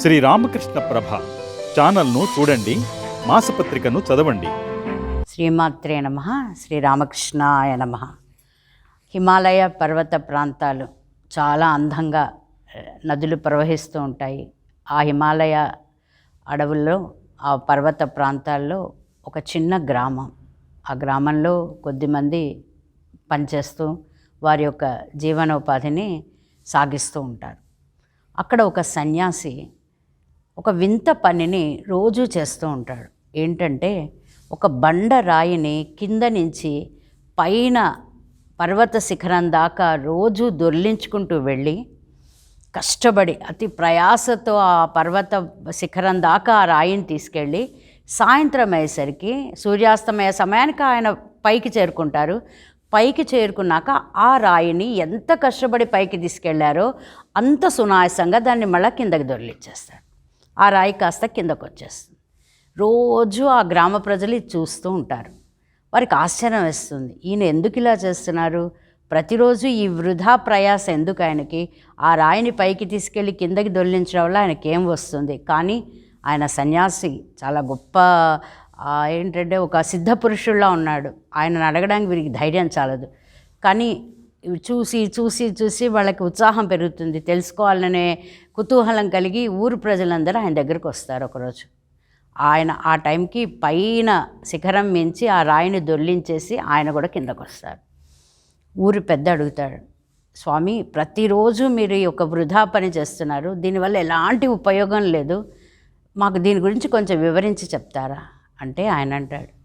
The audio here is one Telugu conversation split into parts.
శ్రీ రామకృష్ణ ప్రభ ఛానల్ను చూడండి మాసపత్రికను చదవండి. శ్రీమాత్రే నమ శ్రీరామకృష్ణాయ నమ. హిమాలయ పర్వత ప్రాంతాలు చాలా అందంగా నదులు ప్రవహిస్తూ ఉంటాయి. ఆ హిమాలయ అడవుల్లో ఆ పర్వత ప్రాంతాల్లో ఒక చిన్న గ్రామం. ఆ గ్రామంలో కొద్దిమంది పనిచేస్తూ వారి యొక్క జీవనోపాధిని సాగిస్తూ ఉంటారు. అక్కడ ఒక సన్యాసి ఒక వింత పనిని రోజు చేస్తూ ఉంటాడు. ఏంటంటే ఒక బండ రాయిని కింద నుంచి పైన పర్వత శిఖరం దాకా రోజు దొర్లించుకుంటూ వెళ్ళి కష్టపడి అతి ప్రయాసతో ఆ పర్వత శిఖరం దాకా ఆ రాయిని తీసుకెళ్ళి సాయంత్రం అయ్యేసరికి సూర్యాస్తమయ సమయానికి ఆయన పైకి చేరుకుంటారు. పైకి చేరుకున్నాక ఆ రాయిని ఎంత కష్టపడి పైకి తీసుకెళ్ళారో అంత సునాయసంగా దాన్ని మళ్ళీ కిందకి దొరిలిచ్చేస్తాడు ఆ రాయి కాస్త కిందకు వచ్చేస్తుంది రోజు ఆ గ్రామ ప్రజలు ఇది చూస్తూ ఉంటారు. వారికి ఆశ్చర్యం వేస్తుంది. ఈయన ఎందుకు ఇలా చేస్తున్నారు? ప్రతిరోజు ఈ వృధా ప్రయాస ఎందుకు ఆయనకి? ఆ రాయిని పైకి తీసుకెళ్ళి కిందకి దొల్లించడం వల్ల ఆయనకి ఏం వస్తుంది? కానీ ఆయన సన్యాసి చాలా గొప్ప ఏంటంటే ఒక సిద్ధ పురుషుల్లా ఉన్నాడు. ఆయనను అడగడానికి వీరికి ధైర్యం చాలదు. కానీ చూసి చూసి చూసి వాళ్ళకి ఉత్సాహం పెరుగుతుంది. తెలుసుకోవాలనే కుతూహలం కలిగి ఊరు ప్రజలందరూ ఆయన దగ్గరకు వస్తారు ఒకరోజు. ఆయన ఆ టైంకి పైన శిఖరం మించి ఆ రాయిని దొర్లించేసి ఆయన కూడా కిందకు వస్తారు. ఊరి పెద్ద అడుగుతాడు స్వామి ప్రతిరోజు మీరు ఈ యొక్క వృధా పని చేస్తున్నారు. దీనివల్ల ఎలాంటి ఉపయోగం లేదు. మాకు దీని గురించి కొంచెం వివరించి చెప్తారా? అంటే ఆయన అంటాడు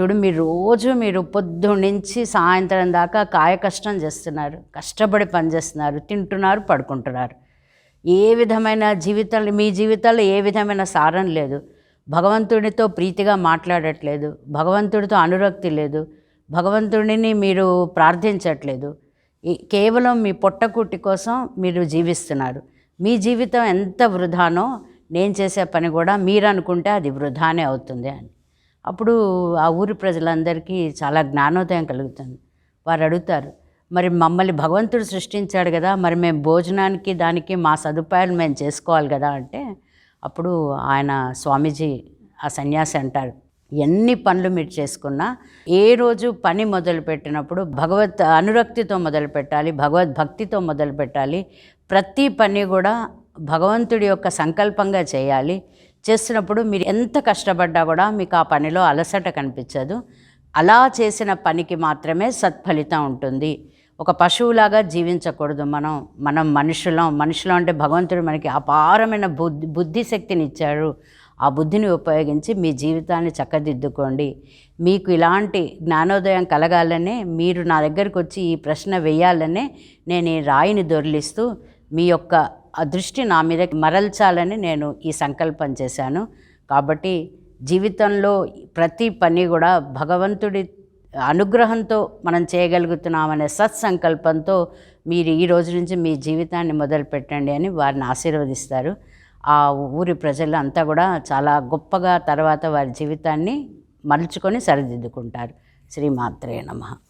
చూడు మీరు రోజు మీరు పొద్దున్న నుంచి సాయంత్రం దాకా కాయ కష్టం చేస్తున్నారు. కష్టపడి పని చేస్తున్నారు. తింటున్నారు పడుకుంటున్నారు. ఏ విధమైన జీవితాలు మీ జీవితాల్లో ఏ విధమైన సారం లేదు. భగవంతుడితో ప్రీతిగా మాట్లాడట్లేదు. భగవంతుడితో అనురక్తి లేదు. భగవంతుడిని మీరు ప్రార్థించట్లేదు. కేవలం మీ పొట్టకూటి కోసం మీరు జీవిస్తున్నారు. మీ జీవితం ఎంత వృధానో నేను చేసే పని కూడా మీరు అనుకుంటే అది వృధానే అవుతుంది అని. అప్పుడు ఆ ఊరి ప్రజలందరికీ చాలా జ్ఞానోదయం కలుగుతుంది. వారు అడుగుతారు మరి మమ్మల్ని భగవంతుడు సృష్టించాడు కదా మరి మేము భోజనానికి దానికి మా సదుపాయాలు మేము చేసుకోవాలి కదా అంటే అప్పుడు ఆయన స్వామీజీ ఆ సన్యాసి అంటారు. ఎన్ని పనులు మీరు చేసుకున్నా ఏ రోజు పని మొదలు పెట్టినప్పుడు భగవత్ అనురక్తితో మొదలు పెట్టాలి భగవద్ భక్తితో మొదలు పెట్టాలి. ప్రతి పని కూడా భగవంతుడి యొక్క సంకల్పంగా చేయాలి. చేస్తున్నప్పుడు మీరు ఎంత కష్టపడ్డా కూడా మీకు ఆ పనిలో అలసట కనిపించదు. అలా చేసిన పనికి మాత్రమే సత్ఫలితం ఉంటుంది. ఒక పశువులాగా జీవించకూడదు మనం. మనం మనుషులం. మనుషులం అంటే భగవంతుడు మనకి అపారమైన బుద్ధి బుద్ధి శక్తిని ఇచ్చాడు. ఆ బుద్ధిని ఉపయోగించి మీ జీవితాన్ని చక్కదిద్దుకోండి. మీకు ఇలాంటి జ్ఞానోదయం కలగాలనే మీరు నా దగ్గరికి వచ్చి ఈ ప్రశ్న వేయాలనే నేను ఈ రాయిని దొరిలిస్తూ మీ యొక్క ఆ దృష్టి నా మీద మరల్చాలని నేను ఈ సంకల్పం చేశాను. కాబట్టి జీవితంలో ప్రతి పని కూడా భగవంతుడి అనుగ్రహంతో మనం చేయగలుగుతున్నామనే సత్సంకల్పంతో మీరు ఈ రోజు నుంచి మీ జీవితాన్ని మొదలు పెట్టండి అని వారిని ఆశీర్వదిస్తారు. ఆ ఊరి ప్రజలు అంతా కూడా చాలా గొప్పగా తర్వాత వారి జీవితాన్ని మలుచుకొని సరిదిద్దుకుంటారు. శ్రీమాత్రే నమః.